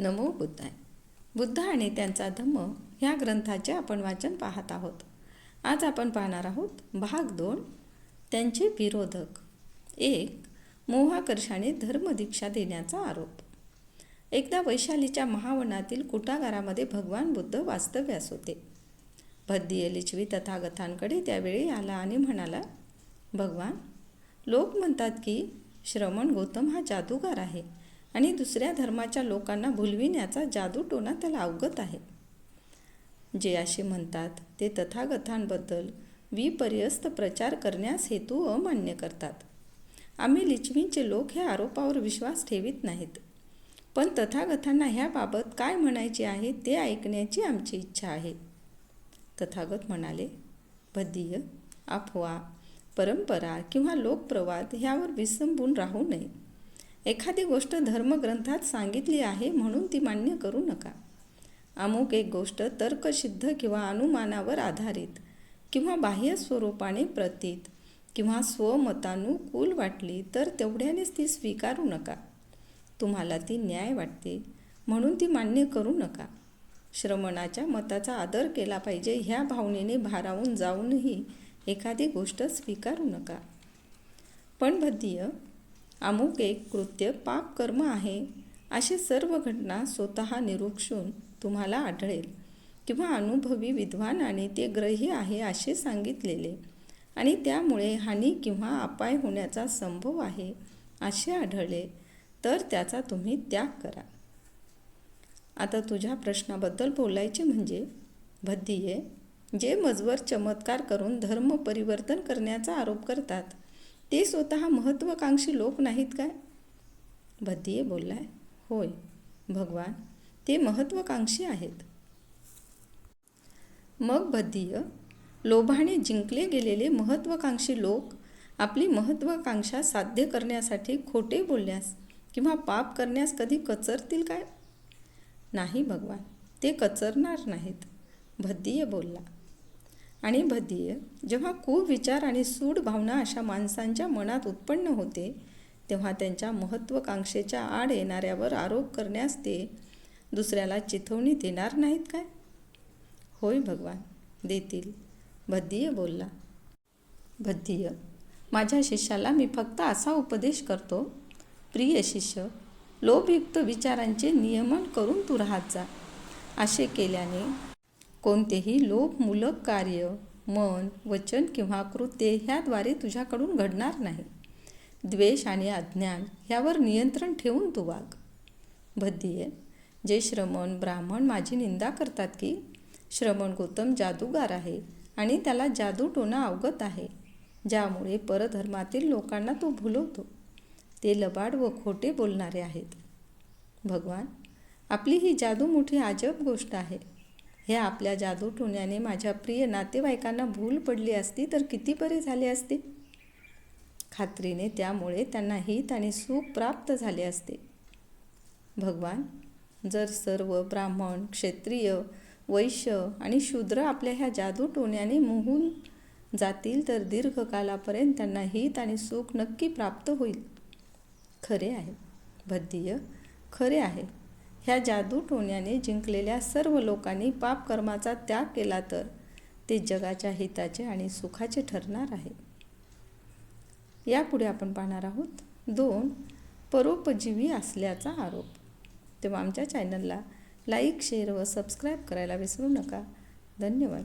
नमो बुद्धाय. बुद्ध आणि त्यांचा धम्म ह्या ग्रंथाचे आपण वाचन पाहत आहोत. आज आपण पाहणार आहोत भाग दोन त्यांचे विरोधक. एक मोहाकर्षाने धर्मदीक्षा देण्याचा आरोप. एकदा वैशालीच्या महावनातील कुटागारामध्ये भगवान बुद्ध वास्तव्यास होते. भद्दीय लिचवी तथागतांकडे त्यावेळी आला आणि म्हणाला भगवान लोक म्हणतात की श्रमण गौतम हा जादूगार आहे. आणि दुसऱ्या धर्माच्या लोकांना भुलविण्याचा जादूटोना त्याला अवगत आहे. जे असे म्हणतात ते तथागतांबद्दल विपर्यस्त प्रचार करण्यास हेतू अमान्य करतात. आम्ही लिचवींचे लोक ह्या आरोपावर विश्वास ठेवित नाहीत. पण तथागतांना ह्याबाबत काय म्हणायचे आहे ते ऐकण्याची आमची इच्छा आहे. तथागत म्हणाले भदीय अफवा परंपरा किंवा लोकप्रवाद ह्यावर विसंबून राहू नये. एखादी गोष्ट धर्मग्रंथात सांगितली आहे म्हणून ती मान्य करू नका. अमुक एक गोष्ट तर्कसिद्ध किंवा अनुमानावर आधारित किंवा बाह्य स्वरूपाने प्रतीत किंवा स्वमतानुकूल वाटली तर तेवढ्यानेच ती स्वीकारू नका. तुम्हाला ती न्याय वाटते म्हणून ती मान्य करू नका. श्रमणाच्या मताचा आदर केला पाहिजे ह्या भावनेने भारावून जाऊनही एखादी गोष्ट स्वीकारू नका. पण भद्दीय अमुक एक कृत्य पाप कर्म आहे. अशी सर्व घटना स्वतः निरुक्षून तुम्हाला आढळेल. किंवा अनुभवी विद्वान आणि ते ग्रही आहे असे सांगितलेले. आणि त्यामुळे हानी किंवा अपाय होण्याचा संभव आहे असे आढळले तर त्याचा तुम्ही त्याग करा. आता तुझ्या प्रश्नाबद्दल बोलायचे म्हणजे भद्दीये जे मजवर चमत्कार करून धर्म परिवर्तन करण्याचा आरोप करतात ते स्वतः महत्त्वाकांक्षी लोक नाहीत काय? भद्दीये बोललाय होय भगवान ते महत्त्वाकांक्षी आहेत. मग भद्दीय लोभाने जिंकले गेलेले महत्त्वाकांक्षी लोक आपली महत्त्वाकांक्षा साध्य करण्यासाठी खोटे बोलण्यास किंवा पाप करण्यास कधी कचरतील काय? नाही भगवान ते कचरणार नाहीत भद्दीय बोलला. आणि भदीय जेव्हा कुविचार आणि सूड भावना अशा माणसांच्या मनात उत्पन्न होते तेव्हा त्यांच्या महत्त्वाकांक्षेच्या आड येणाऱ्यावर आरोप करण्यास ते दुसऱ्याला चिथवणी देणार नाहीत काय? होय भगवान देतील. भद्दीय बोलला. भद्दीय माझ्या शिष्याला मी फक्त असा उपदेश करतो प्रिय शिष्य लोभयुक्त विचारांचे नियमन करून तू राहत जा. असे केल्याने कोणतेही लोभमूलक कार्य मन वचन किंवा कृत्य ह्याद्वारे तुझ्याकडून घडणार नाही. द्वेष आणि अज्ञान ह्यावर नियंत्रण ठेवून तू वाग. भद्दीय जे श्रमण ब्राह्मण माझी निंदा करतात की श्रमण गौतम जादूगार आहे आणि त्याला जादू टोना अवगत आहे. ज्यामुळे परधर्मातील लोकांना तो भुलवतो. ते लबाड व खोटे बोलणारे आहेत. भगवान आपली ही जादू मोठी अजब गोष्ट आहे. हे आपल्या जादू टोण्याने माझ्या प्रिय नातेवाईकांना भूल पडली असती तर किती बरे झाले असते? खात्रीने त्यामुळे त्यांना हित आणि सुख प्राप्त झाले असते. भगवान जर सर्व ब्राह्मण क्षत्रिय वैश्य आणि शूद्र आपल्या ह्या जादू टोण्याने मोहून जातील तर दीर्घकालापर्यंत त्यांना हित आणि सुख नक्की प्राप्त होईल. खरे आहे. भद्दीय खरे आहे. ह्या जादू टोण्याने जिंकलेल्या सर्व लोकांनी पापकर्माचा त्याग केला तर ते जगाच्या हिताचे आणि सुखाचे ठरणार आहे. यापुढे आपण पाहणार आहोत दोन परोपजीवी असल्याचा आरोप. तेव्हा आमच्या चॅनलला लाईक शेअर व सबस्क्राईब करायला विसरू नका. धन्यवाद.